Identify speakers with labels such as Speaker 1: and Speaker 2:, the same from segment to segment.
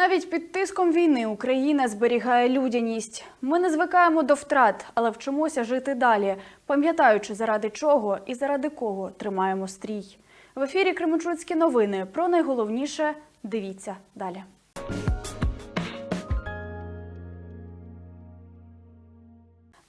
Speaker 1: Навіть під тиском війни Україна зберігає людяність. Ми не звикаємо до втрат, але вчимося жити далі, пам'ятаючи, заради чого і заради кого тримаємо стрій. В ефірі Кременчуцькі новини. Про найголовніше дивіться далі.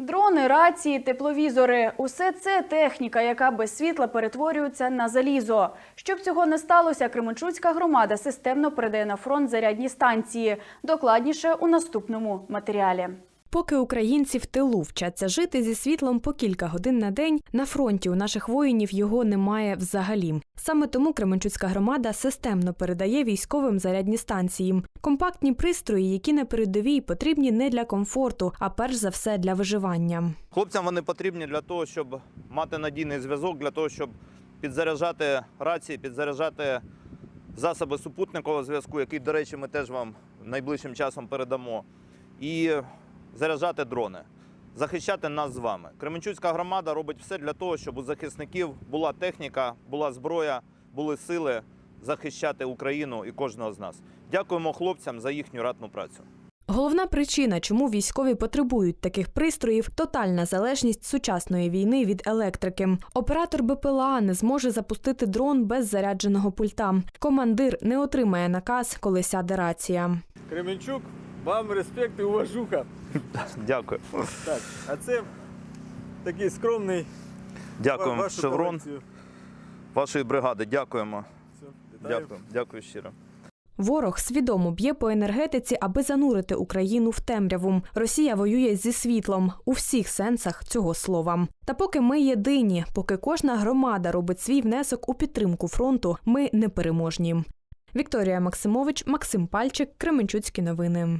Speaker 1: Дрони, рації, тепловізори усе це техніка, яка без світла перетворюється на залізо. Щоб цього не сталося, Кременчуцька громада системно передає на фронт зарядні станції. Докладніше у наступному матеріалі.
Speaker 2: Поки українці в тилу вчаться жити зі світлом по кілька годин на день, на фронті у наших воїнів його немає взагалі. Саме тому Кременчуцька громада системно передає військовим зарядні станції. Компактні пристрої, які на передовій потрібні не для комфорту, а перш за все для виживання.
Speaker 3: Хлопцям вони потрібні для того, щоб мати надійний зв'язок, для того, щоб підзаряджати рації, підзаряджати засоби супутникового зв'язку, який, до речі, ми теж вам найближчим часом передамо, і заряджати дрони, захищати нас з вами. Кременчуцька громада робить все для того, щоб у захисників була техніка, була зброя, були сили захищати Україну і кожного з нас. Дякуємо хлопцям за їхню ратну працю.
Speaker 2: Головна причина, чому військові потребують таких пристроїв тотальна залежність сучасної війни від електрики. Оператор БПЛА не зможе запустити дрон без зарядженого пульта. Командир не отримає наказ, коли сяде рація.
Speaker 4: Кременчук, вам респект і уважуха.
Speaker 3: Дякую.
Speaker 4: Так, а це такий скромний
Speaker 3: Дякуємо.
Speaker 4: вашу
Speaker 3: Шеврон
Speaker 4: колекцію.
Speaker 3: вашої бригади. Дякуємо.
Speaker 4: Все, вітаю.
Speaker 3: Дякую, дякую щиро.
Speaker 2: Ворог свідомо б'є по енергетиці, аби занурити Україну в темряву. Росія воює зі світлом у всіх сенсах цього слова. Та поки ми єдині, поки кожна громада робить свій внесок у підтримку фронту, ми непереможні. Вікторія Максимович, Максим Пальчик, Кременчуцькі новини.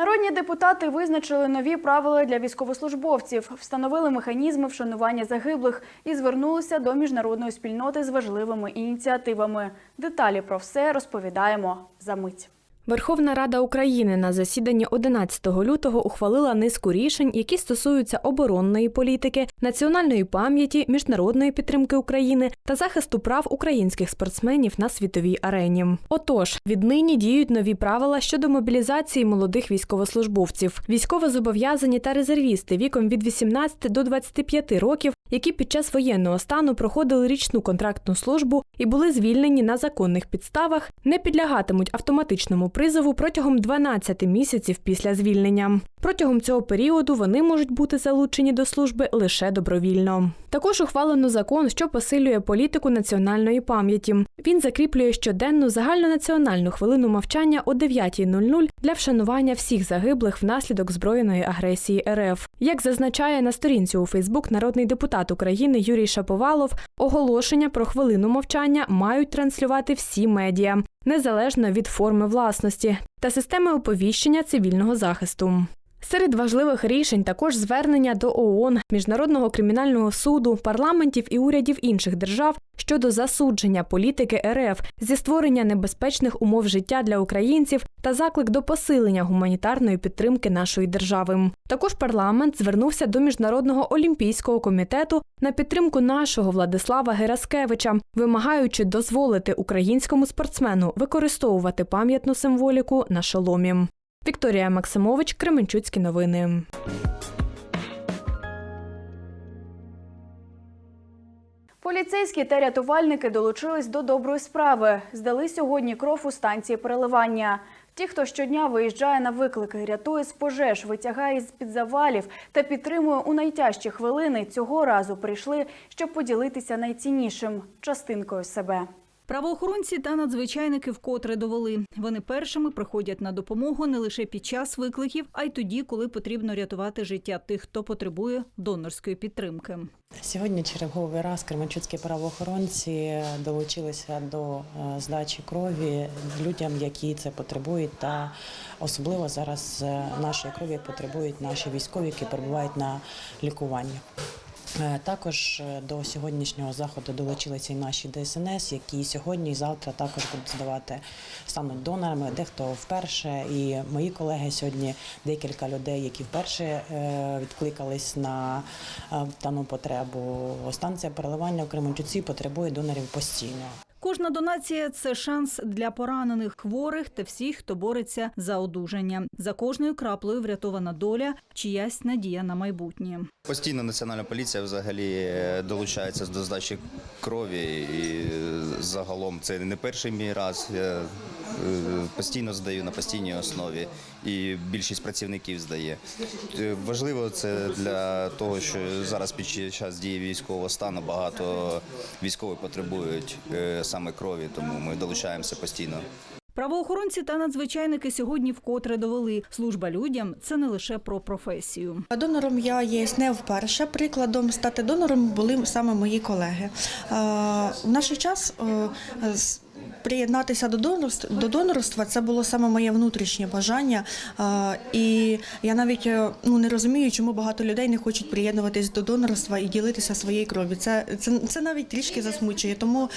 Speaker 1: Народні депутати визначили нові правила для військовослужбовців, встановили механізми вшанування загиблих і звернулися до міжнародної спільноти з важливими ініціативами. Деталі про все розповідаємо за мить.
Speaker 2: Верховна Рада України на засіданні 11 лютого ухвалила низку рішень, які стосуються оборонної політики, національної пам'яті, міжнародної підтримки України та захисту прав українських спортсменів на світовій арені. Отож, віднині діють нові правила щодо мобілізації молодих військовослужбовців, військовозобов'язані та резервісти віком від 18 до 25 років, які під час воєнного стану проходили річну контрактну службу і були звільнені на законних підставах, не підлягатимуть автоматичному призову протягом 12 місяців після звільнення. Протягом цього періоду вони можуть бути залучені до служби лише добровільно. Також ухвалено закон, що посилює політику національної пам'яті. Він закріплює щоденну загальнонаціональну хвилину мовчання о 9.00 для вшанування всіх загиблих внаслідок збройної агресії РФ. Як зазначає на сторінці у Фейсбук народний депутат України Юрій Шаповалов, оголошення про хвилину мовчання мають транслювати всі медіа, незалежно від форми власності та системи оповіщення цивільного захисту. Серед важливих рішень також звернення до ООН, Міжнародного кримінального суду, парламентів і урядів інших держав щодо засудження політики РФ зі створення небезпечних умов життя для українців та заклик до посилення гуманітарної підтримки нашої держави. Також парламент звернувся до міжнародного олімпійського комітету на підтримку нашого Владислава Гераскевича, вимагаючи дозволити українському спортсмену використовувати пам'ятну символіку на шоломі. Вікторія Максимович, Кременчуцькі новини.
Speaker 1: Поліцейські та рятувальники долучились до доброї справи. Здали сьогодні кров у станції переливання. Ті, хто щодня виїжджає на виклики, рятує з пожеж, витягає з під завалів та підтримує у найтяжчі хвилини, цього разу прийшли, щоб поділитися найціннішим частинкою себе.
Speaker 5: Правоохоронці та надзвичайники вкотре довели. Вони першими приходять на допомогу не лише під час викликів, а й тоді, коли потрібно рятувати життя тих, хто потребує донорської підтримки.
Speaker 6: Сьогодні черговий раз кременчуцькі правоохоронці долучилися до е, здачі крові людям, які це потребують, та особливо зараз е, нашої крові потребують наші військові, які перебувають на лікуванні. Е, Також е, до сьогоднішнього заходу долучилися і наші ДСНС, які сьогодні і завтра також будуть здавати, стануть донорами. Дехто вперше. І мої колеги сьогодні декілька людей, які вперше е, відкликались на дану потребу. Станція переливання в Кременчуці потребує донорів постійно.
Speaker 5: Кожна донація це шанс для поранених, хворих та всіх, хто бореться за одужання. За кожною краплею врятована доля, чиясь надія на майбутнє.
Speaker 7: Постійно національна поліція взагалі е, долучається до здачі крові і е, загалом це не перший мій раз. Я е, постійно здаю на постійній основі, і більшість працівників здає. Е, Важливо це для того, що зараз під час дії військового стану багато військових потребують е, саме крові, тому ми долучаємося постійно.
Speaker 5: Правоохоронці та надзвичайники сьогодні вкотре довели, служба людям це не лише про професію.
Speaker 8: Донором я є не вперше. Прикладом стати донором були саме мої колеги. Е, В наш час приєднатися до донорства, до донорства це було саме моє внутрішнє бажання. І я навіть е, ну, не розумію, чому багато людей не хочуть приєднуватись до донорства і ділитися своєю кров'ю. Це, це, це навіть трішки засмучує. Тому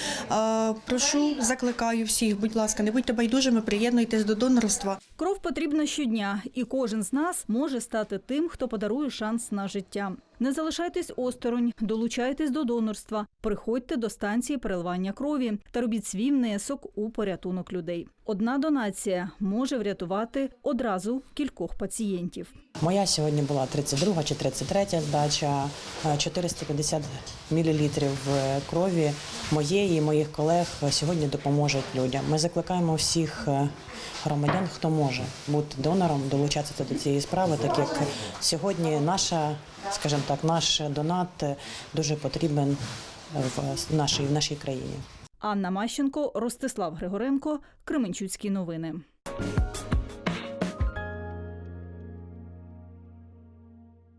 Speaker 8: прошу, закликаю всіх, будь ласка, не будьте байдужими, приєднуйтесь до донорства.
Speaker 5: Кров потрібна щодня, і кожен з нас може стати тим, хто подарує шанс на життя. Не залишайтесь осторонь, долучайтесь до донорства, приходьте до станції переливання крові та робіть свій внесок у порятунок людей. Одна донація може врятувати одразу кількох пацієнтів.
Speaker 6: Моя сьогодні була 32 чи 33 здача, е, 450 мл крові моєї і моїх колег сьогодні допоможуть людям. Ми закликаємо всіх е, громадян, хто може бути донором, долучатися до цієї справи, так як сьогодні наша, скажімо так, наш донат дуже потрібен в нашій, в нашій країні.
Speaker 5: Анна Мащенко, Ростислав Григоренко, Кременчуцькі новини.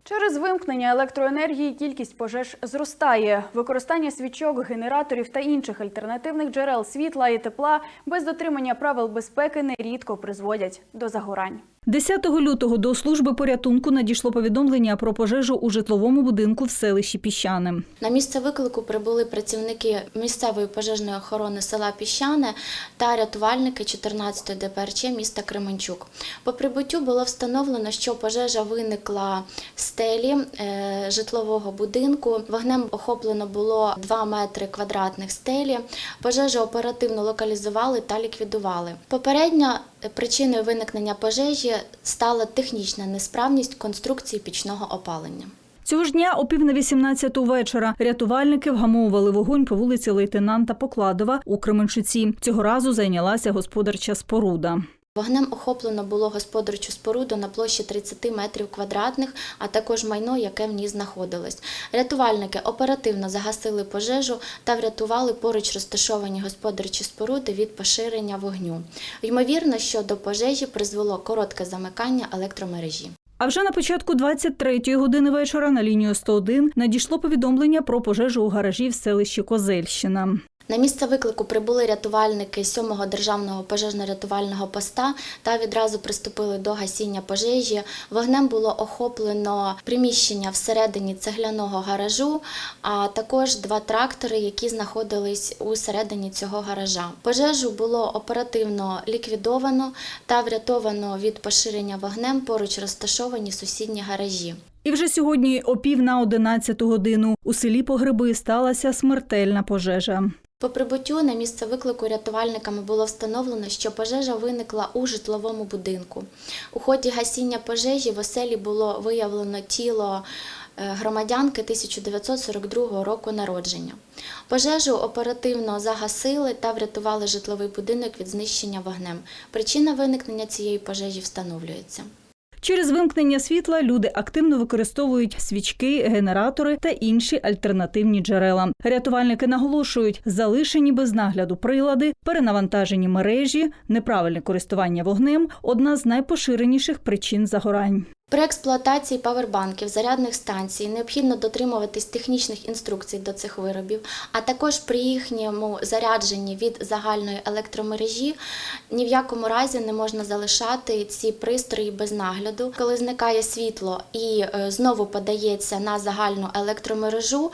Speaker 1: Через вимкнення електроенергії кількість пожеж зростає. Використання свічок, генераторів та інших альтернативних джерел світла і тепла без дотримання правил безпеки нерідко призводять до загорань.
Speaker 5: 10 лютого до служби порятунку надійшло повідомлення про пожежу у житловому будинку в селищі Піщане.
Speaker 9: На місце виклику прибули працівники місцевої пожежної охорони села Піщане та рятувальники 14-ї ДПРЧ міста Кременчук. По прибуттю було встановлено, що пожежа виникла з стелі е, житлового будинку. Вогнем охоплено було 2 метри квадратних стелі. Пожежу оперативно локалізували та ліквідували. Попередньо е, причиною виникнення пожежі стала технічна несправність конструкції пічного опалення.
Speaker 5: Цього ж дня о пів на 18 вечора рятувальники вгамовували вогонь по вулиці лейтенанта Покладова у Кременчуці. Цього разу зайнялася господарча споруда.
Speaker 9: Вогнем охоплено було господарчу споруду на площі 30 метрів квадратних, а також майно, яке в ній знаходилось. Рятувальники оперативно загасили пожежу та врятували поруч розташовані господарчі споруди від поширення вогню. Ймовірно, що до пожежі призвело коротке замикання електромережі.
Speaker 5: А вже на початку 23-ї години вечора на лінію 101 надійшло повідомлення про пожежу у гаражі в селищі Козельщина.
Speaker 9: На місце виклику прибули рятувальники 7-го державного пожежно-рятувального поста та відразу приступили до гасіння пожежі. Вогнем було охоплено приміщення всередині цегляного гаражу, а також два трактори, які знаходились у середині цього гаража. Пожежу було оперативно ліквідовано та врятовано від поширення вогнем поруч розташовані сусідні гаражі.
Speaker 5: І вже сьогодні о пів на 11 годину у селі Погреби сталася смертельна пожежа.
Speaker 9: По прибуттю на місце виклику рятувальниками було встановлено, що пожежа виникла у житловому будинку. У ході гасіння пожежі в оселі було виявлено тіло е, громадянки 1942 року народження. Пожежу оперативно загасили та врятували житловий будинок від знищення вогнем. Причина виникнення цієї пожежі встановлюється.
Speaker 5: Через вимкнення світла люди активно використовують свічки, генератори та інші альтернативні джерела. Рятувальники наголошують, залишені без нагляду прилади, перенавантажені мережі, неправильне користування вогнем одна з найпоширеніших причин загорань.
Speaker 9: При експлуатації павербанків, зарядних станцій необхідно дотримуватись технічних інструкцій до цих виробів, а також при їхньому зарядженні від загальної електромережі ні в якому разі не можна залишати ці пристрої без нагляду. Коли зникає світло і е, знову подається на загальну електромережу,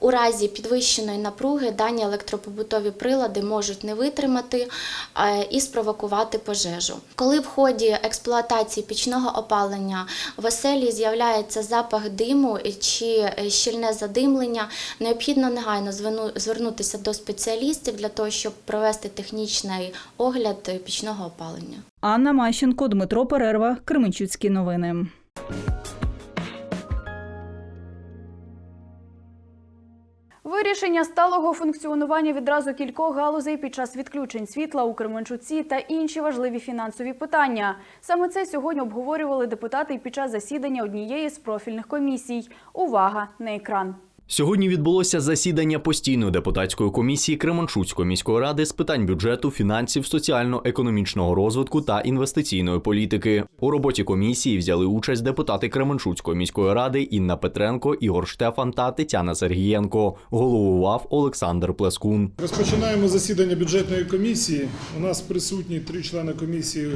Speaker 9: у разі підвищеної напруги дані електропобутові прилади можуть не витримати е, і спровокувати пожежу. Коли в ході експлуатації пічного опалення в оселі з'являється запах диму чи е, щільне задимлення, необхідно негайно зверну- звернутися до спеціалістів для того, щоб провести технічний огляд пічного опалення.
Speaker 5: Анна Мащенко, Дмитро Перерва, Кременчуцькі новини.
Speaker 1: Вирішення сталого функціонування відразу кількох галузей під час відключень світла у Кременчуці та інші важливі фінансові питання. Саме це сьогодні обговорювали депутати під час засідання однієї з профільних комісій. Увага на екран.
Speaker 10: Сьогодні відбулося засідання постійної депутатської комісії Кременчуцької міської ради з питань бюджету, фінансів, соціально-економічного розвитку та інвестиційної політики. У роботі комісії взяли участь депутати Кременчуцької міської ради Інна Петренко, Ігор Штефан та Тетяна Сергієнко. Головував Олександр Плескун.
Speaker 11: Розпочинаємо засідання бюджетної комісії. У нас присутні три члени комісії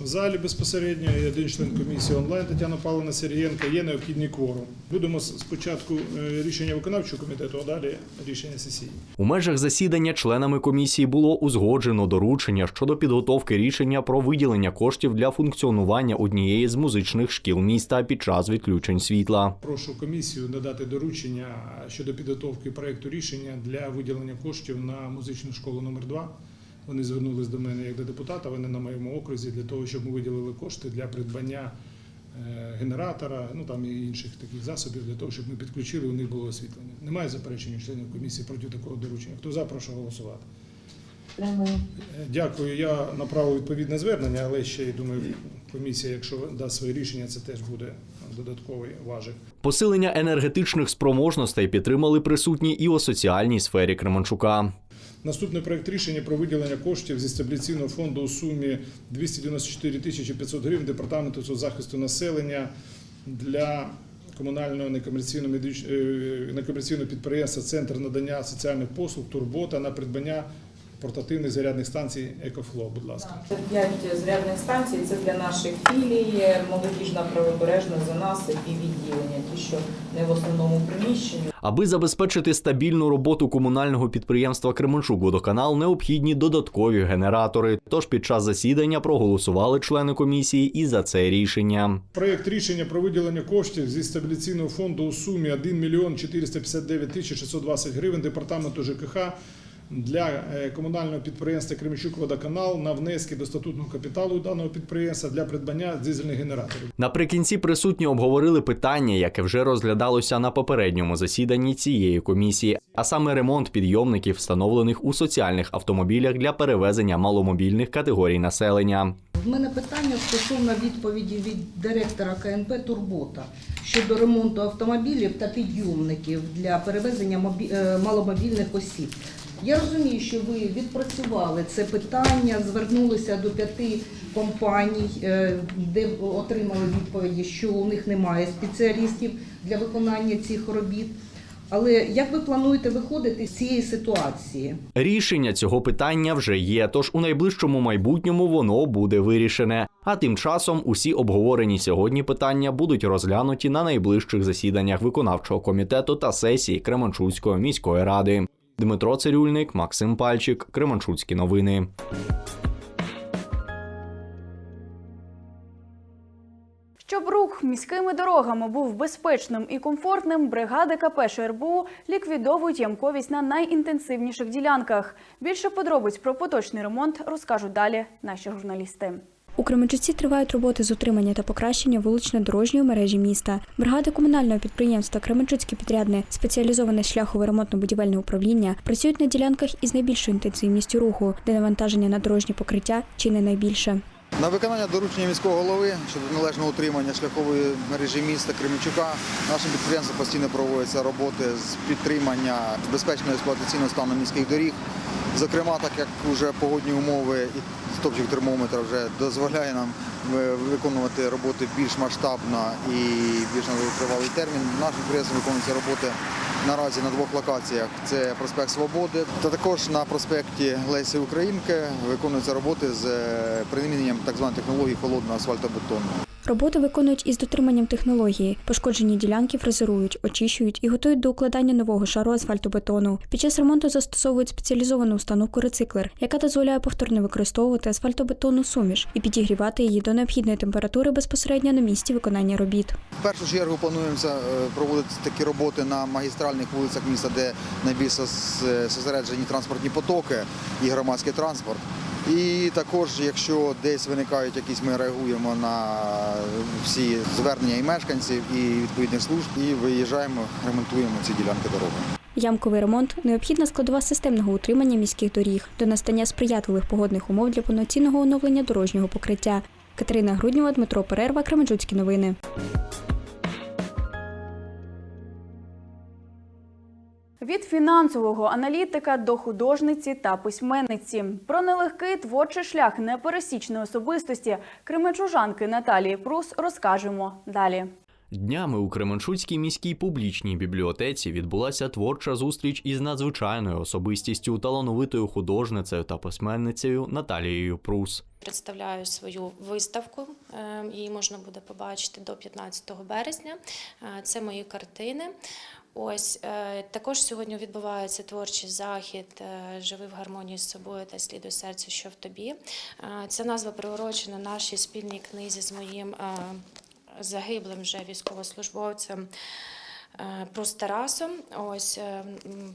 Speaker 11: в залі безпосередньо і один член комісії онлайн Тетяна Павловна Сергієнка. Є необхідний кворум. Будемо спочатку е, рішення виконавчого комітету, а далі рішення сесії.
Speaker 10: У межах засідання членами комісії було узгоджено доручення щодо підготовки рішення про виділення коштів для функціонування однієї з музичних шкіл міста під час відключень світла.
Speaker 11: Прошу комісію надати доручення щодо підготовки проекту рішення для виділення коштів на музичну школу номер 2 Вони звернулись до мене як до депутата. Вони на моєму окрузі для того, щоб ми виділили кошти для придбання е, генератора, ну там і інших таких засобів для того, щоб ми підключили, у них було освітлення. Немає заперечень членів комісії проти такого доручення. Хто за, прошу голосувати. Е, Дякую. Я направив відповідне звернення, але ще й думаю, комісія, якщо дасть своє рішення, це теж буде додатковий важик.
Speaker 10: Посилення енергетичних спроможностей підтримали присутні і у соціальній сфері Кременчука.
Speaker 11: Наступний проект рішення про виділення коштів зі стабіляційного фонду у сумі 294 тисячі 500 гривень департаменту соцзахисту населення для комунального некомерційного медич- е, некомерційного підприємства Центр надання соціальних послуг Турбота на придбання портативних зарядних станцій Екофло. Будь ласка.
Speaker 12: Це п'ять зарядних станцій. Це для наших філій, молодіжна правобережна за нас і відділення, ті, що не в основному приміщенні.
Speaker 10: Аби забезпечити стабільну роботу комунального підприємства Кременчук Водоканал, необхідні додаткові генератори. Тож під час засідання проголосували члени комісії і за це рішення.
Speaker 11: Проєкт рішення про виділення коштів зі стабіляційного фонду у сумі 1 мільйон 459 тисяч 620 гривень департаменту ЖКХ для е, комунального підприємства Кременчук Водоканал на внески до статутного капіталу даного підприємства для придбання дизельних генераторів.
Speaker 10: Наприкінці присутні обговорили питання, яке вже розглядалося на попередньому засіданні цієї комісії, а саме ремонт підйомників, встановлених у соціальних автомобілях для перевезення маломобільних категорій населення.
Speaker 13: В мене питання стосовно відповіді від директора КНП Турбота щодо ремонту автомобілів та підйомників для перевезення мобі- е, маломобільних осіб. Я розумію, що ви відпрацювали це питання, звернулися до п'яти компаній, е, де отримали відповіді, що у них немає спеціалістів для виконання цих робіт. Але як ви плануєте виходити з цієї ситуації?
Speaker 10: Рішення цього питання вже є, тож у найближчому майбутньому воно буде вирішене. А тим часом усі обговорені сьогодні питання будуть розглянуті на найближчих засіданнях виконавчого комітету та сесії Кременчуцької міської ради. Дмитро Цирюльник, Максим Пальчик, Кременчуцькі новини.
Speaker 1: Щоб рух міськими дорогами був безпечним і комфортним, бригади КП ШРБУ ліквідовують ямковість на найінтенсивніших ділянках. Більше подробиць про поточний ремонт розкажуть далі наші журналісти.
Speaker 14: Кременчуці тривають роботи з утримання та покращення вулично-дорожньої мережі міста. Бригади комунального підприємства Кременчуцьке підрядне спеціалізоване шляхове ремонтно-будівельне управління працюють на ділянках із найбільшою інтенсивністю руху, де навантаження на дорожнє покриття чи не найбільше.
Speaker 15: На виконання доручення міського голови щодо належного утримання шляхової мережі міста Кременчука нашим підприємством постійно проводяться роботи з підтримання безпечного експлуатаційного стану міських доріг. Зокрема, так як вже погодні умови і стопчик термометра вже дозволяє нам е, виконувати роботи більш масштабно і більш на тривалий термін. Нашим підприємством виконуються роботи наразі на двох локаціях. Це проспект Свободи та також на проспекті Лесі Українки виконуються роботи з е, приміненням так званої технології холодного асфальтобетону.
Speaker 14: Роботи виконують із дотриманням технології. Пошкоджені ділянки фрезерують, очищують і готують до укладання нового шару асфальтобетону. Під час ремонту застосовують спеціалізовану установку рециклер, яка дозволяє повторно використовувати асфальтобетонну суміш і підігрівати її до необхідної температури безпосередньо на місці виконання робіт.
Speaker 15: В першу чергу плануємося е, проводити такі роботи на магістральних вулицях міста, де найбільш сос- зосереджені транспортні потоки і громадський транспорт. І також, якщо десь виникають якісь, ми реагуємо на всі звернення і мешканців, і відповідних служб, і виїжджаємо, ремонтуємо ці ділянки дороги.
Speaker 14: Ямковий ремонт необхідна складова системного утримання міських доріг до настання сприятливих погодних умов для повноцінного оновлення дорожнього покриття. Катерина Груднєва, Дмитро Перерва, Кременчуцькі новини.
Speaker 1: Від фінансового аналітика до художниці та письменниці про нелегкий творчий шлях непересічної особистості кримечужанки Наталії Прус розкажемо далі.
Speaker 10: Днями у Кременчуцькій міській публічній бібліотеці відбулася творча зустріч із надзвичайною особистістю, талановитою художницею та письменницею Наталією Прус.
Speaker 16: Представляю свою виставку. е, Її можна буде побачити до 15 березня. Е, Це мої картини. Ось е, також сьогодні відбувається творчий захід Живи в гармонії з собою та слідуй серцю, що в тобі. Ця назва приурочена нашій спільній книзі з моїм загиблим вже військовослужбовцем. е, Про Тарасом. Ось е,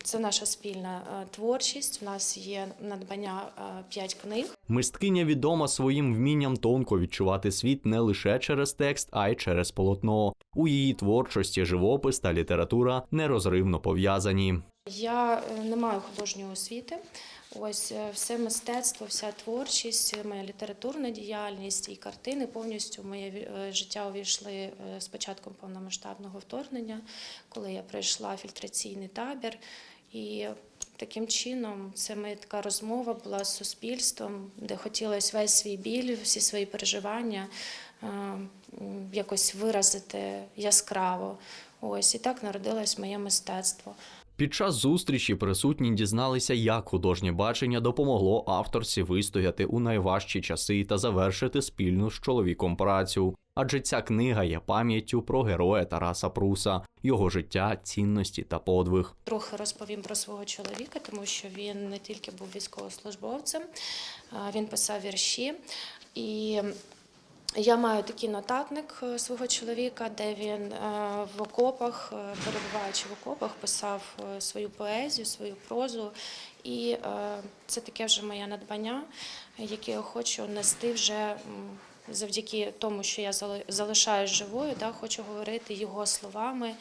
Speaker 16: це наша спільна е, творчість. У нас є надбання п'ять книг.
Speaker 10: Мисткиня відома своїм вмінням тонко відчувати світ не лише через текст, а й через полотно. У її творчості живопис та література нерозривно пов'язані.
Speaker 16: Я не маю художньої освіти. Ось е, все мистецтво, вся творчість, е, моя літературна діяльність і картини повністю в моє е, життя увійшли з початком повномасштабного вторгнення, коли я пройшла фільтраційний табір. І таким чином це моя така розмова була з суспільством, де хотілося весь свій біль, всі свої переживання якось виразити яскраво. Ось і так народилось моє мистецтво.
Speaker 10: Під час зустрічі присутні дізналися, як художнє бачення допомогло авторці вистояти у найважчі часи та завершити спільну з чоловіком працю. Адже ця книга є пам'яттю про героя Тараса Пруса, його життя, цінності та подвиг.
Speaker 16: Трохи розповім про свого чоловіка, тому що він не тільки був військовослужбовцем, він писав вірші. І я маю такий нотатник е, свого чоловіка, де він е, в окопах, е, перебуваючи в окопах, писав свою поезію, свою прозу. І це таке вже моє надбання, яке я хочу нести вже завдяки тому, що я зали- залишаюсь живою, да, хочу говорити його словами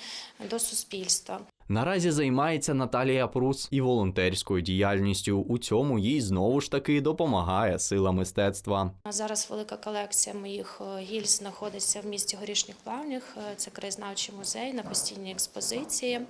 Speaker 16: до суспільства.
Speaker 10: Наразі займається Наталія Прус і волонтерською діяльністю. У цьому їй знову ж таки допомагає сила мистецтва.
Speaker 16: Зараз велика колекція моїх е, гільз знаходиться в місті Горішніх Плавнях. Е, Це краєзнавчий музей на постійній експозиції,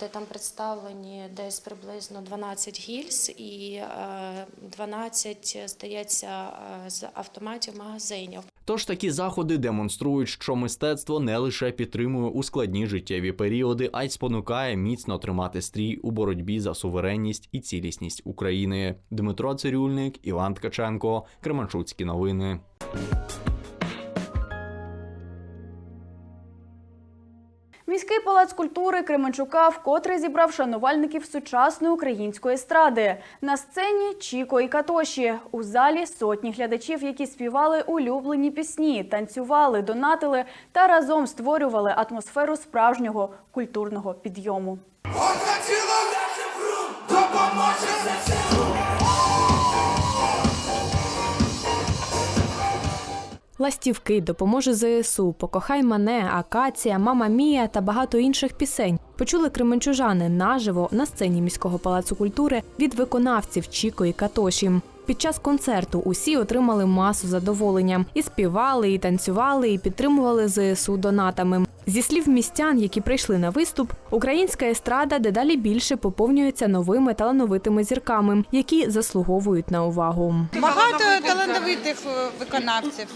Speaker 16: де там представлені десь приблизно 12 гільз і е, 12, здається, е, з автоматів магазинів.
Speaker 10: Тож такі заходи демонструють, що мистецтво не лише підтримує у складні життєві періоди, а й спонукає міцно тримати стрій у боротьбі за суверенність і цілісність України. Дмитро Цирюльник, Іван Ткаченко, Кременчуцькі новини.
Speaker 1: Міський палац культури Кременчука вкотре зібрав шанувальників сучасної української естради. На сцені Чіко і Катоші. У залі сотні глядачів, які співали улюблені пісні, танцювали, донатили та разом створювали атмосферу справжнього культурного підйому.
Speaker 2: Ластівки допоможе ЗСУ, Покохай мене, Акація, Мама Мія та багато інших пісень. Почули кременчужани наживо на сцені міського палацу культури від виконавців Чіко і Катоші. Під час концерту усі отримали масу задоволення і співали, і танцювали, і підтримували ЗСУ донатами. Зі слів містян, які прийшли на виступ, українська естрада дедалі більше поповнюється новими талановитими зірками, які заслуговують на увагу.
Speaker 17: Багато талановитих е, виконавців,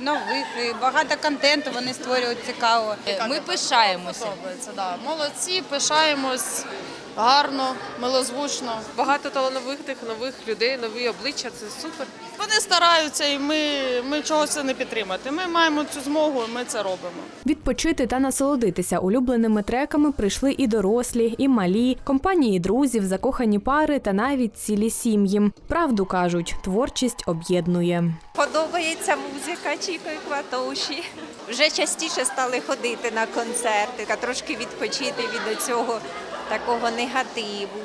Speaker 17: нових, багато контенту вони створюють цікаво.
Speaker 18: Ми пишаємося. Да. Молодці, пишаємось гарно, милозвучно.
Speaker 19: Багато талановитих нових людей, нові обличчя це супер.
Speaker 18: Вони стараються, і ми, ми чогось не підтримати. Ми маємо цю змогу, і ми це робимо.
Speaker 2: Відпочити та насолодитися улюбленими треками прийшли і дорослі, і малі, компанії друзів, закохані пари та навіть цілі сім'ї. Правду кажуть, творчість об'єднує.
Speaker 20: Подобається музика Чіко і Кватоші. Вже частіше стали ходити на концерти, трошки відпочити від цього такого негативу.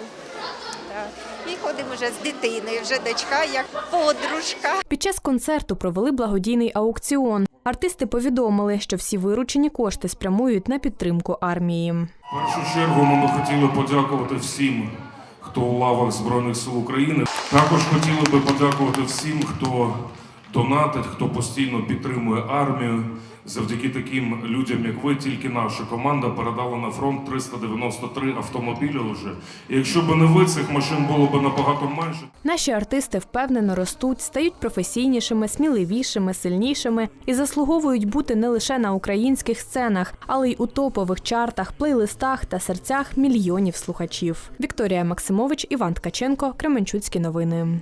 Speaker 20: І ходимо вже з дитиною, вже дочка як подружка.
Speaker 2: Під час концерту провели благодійний аукціон. Артисти повідомили, що всі виручені кошти спрямують на підтримку армії.
Speaker 21: В першу чергу ми хотіли подякувати всім, хто у лавах Збройних сил України. Також хотіли би подякувати всім, хто донатить, хто постійно підтримує армію. Завдяки таким людям, як ви, тільки наша команда передала на фронт 393 автомобілі вже. І якщо б не ви, цих машин було б набагато менше.
Speaker 2: Наші артисти впевнено ростуть, стають професійнішими, сміливішими, сильнішими і заслуговують бути не лише на українських сценах, але й у топових чартах, плейлистах та серцях мільйонів слухачів. Вікторія Максимович, Іван Ткаченко, Кременчуцькі новини.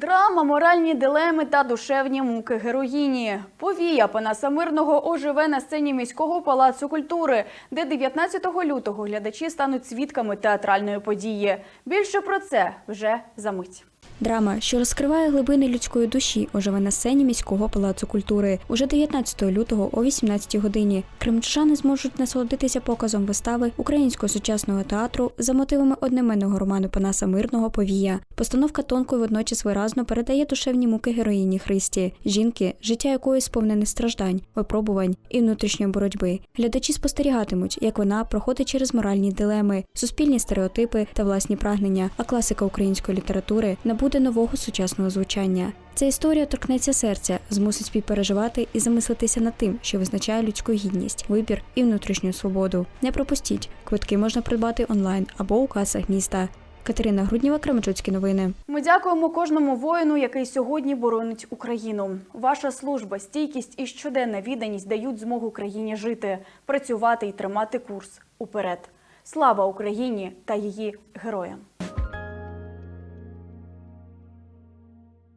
Speaker 1: Драма, моральні дилеми та душевні муки героїні. Повія Панаса Мирного оживе на сцені міського палацу культури, де 19 лютого глядачі стануть свідками театральної події. Більше про це вже за мить.
Speaker 14: Драма, що розкриває глибини людської душі, оживе на сцені міського палацу культури. Уже 19 лютого о 18 годині кримчани зможуть насолодитися показом вистави українського сучасного театру за мотивами одноіменного роману Панаса Мирного Повія. Постановка тонко і водночас виразно передає душевні муки героїні Христі, жінки, життя якої сповнене страждань, випробувань і внутрішньої боротьби. Глядачі спостерігатимуть, як вона проходить через моральні дилеми, суспільні стереотипи та власні прагнення, а класика української літератури набуде нового сучасного звучання. Ця історія торкнеться серця, змусить співпереживати і замислитися над тим, що визначає людську гідність, вибір і внутрішню свободу. Не пропустіть, квитки можна придбати онлайн або у касах міста. Катерина Грудніва, Кременчуцькі новини.
Speaker 1: Ми дякуємо кожному воїну, який сьогодні боронить Україну. Ваша служба, стійкість і щоденна відданість дають змогу країні жити, працювати і тримати курс уперед. Слава Україні та її героям!